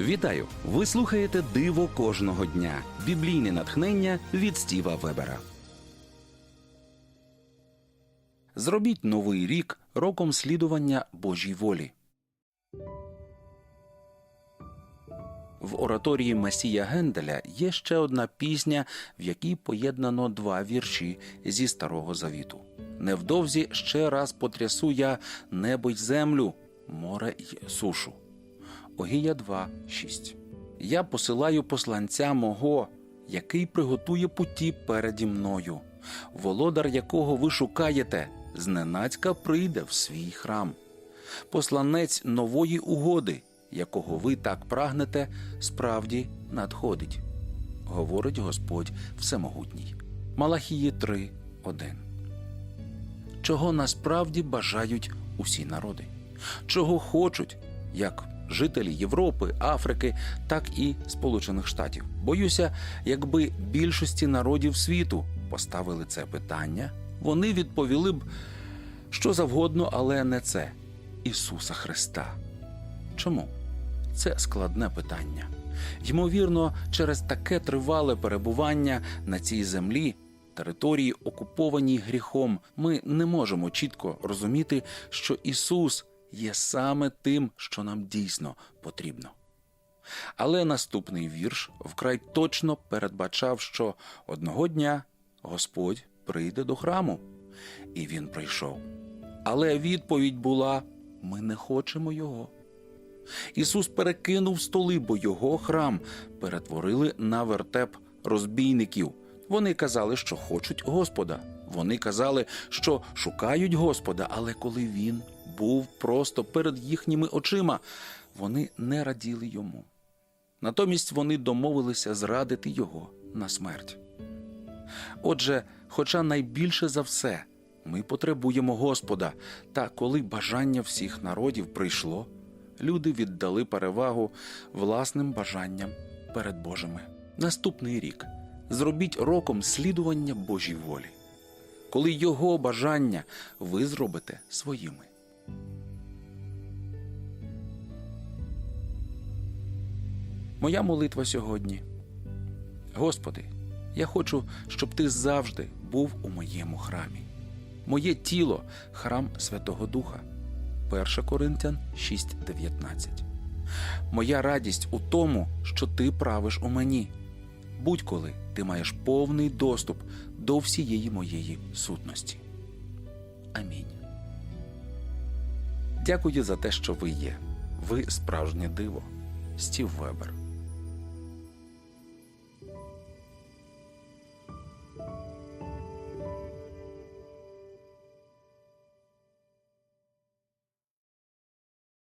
Вітаю! Ви слухаєте Диво кожного дня. Біблійне натхнення від Стіва Вебера. Зробіть новий рік роком слідування Божій волі. В ораторії Месія Генделя є ще одна пісня, в якій поєднано два вірші зі Старого Завіту. Невдовзі ще раз потрясу я небо й землю, море й сушу. Огія 2, 6. Я посилаю посланця мого, який приготує путі переді мною, володар якого ви шукаєте, зненацька прийде в свій храм. Посланець нової угоди, якого ви так прагнете, справді надходить, говорить Господь Всемогутній. Малахії 3, 1. Чого насправді бажають усі народи? Чого хочуть, як жителі Європи, Африки, так і Сполучених Штатів. Боюся, якби більшості народів світу поставили це питання, вони відповіли б що завгодно, але не це Ісуса Христа. Чому? Це складне питання. Ймовірно, через таке тривале перебування на цій землі, території, окупованій гріхом, ми не можемо чітко розуміти, що Ісус є саме тим, що нам дійсно потрібно. Але наступний вірш вкрай точно передбачав, що одного дня Господь прийде до храму, і він прийшов. Але відповідь була: ми не хочемо його. Ісус перекинув столи, бо його храм перетворили на вертеп розбійників. Вони казали, що хочуть Господа. Вони казали, що шукають Господа, але коли він був просто перед їхніми очима, вони не раділи йому. Натомість вони домовилися зрадити його на смерть. Отже, хоча найбільше за все ми потребуємо Господа, та коли бажання всіх народів прийшло, люди віддали перевагу власним бажанням перед Божими. Наступний рік зробіть роком слідування Божій волі, коли Його бажання ви зробите своїми. Моя молитва сьогодні. Господи, я хочу, щоб Ти завжди був у моєму храмі. Моє тіло храм Святого Духа. 1 Коринтян 6:19. Моя радість у тому, що ти правиш у мені. Будь-коли ти маєш повний доступ до всієї моєї сутності. Амінь. Дякую за те, що ви є. Ви справжнє диво. Стів Вебер.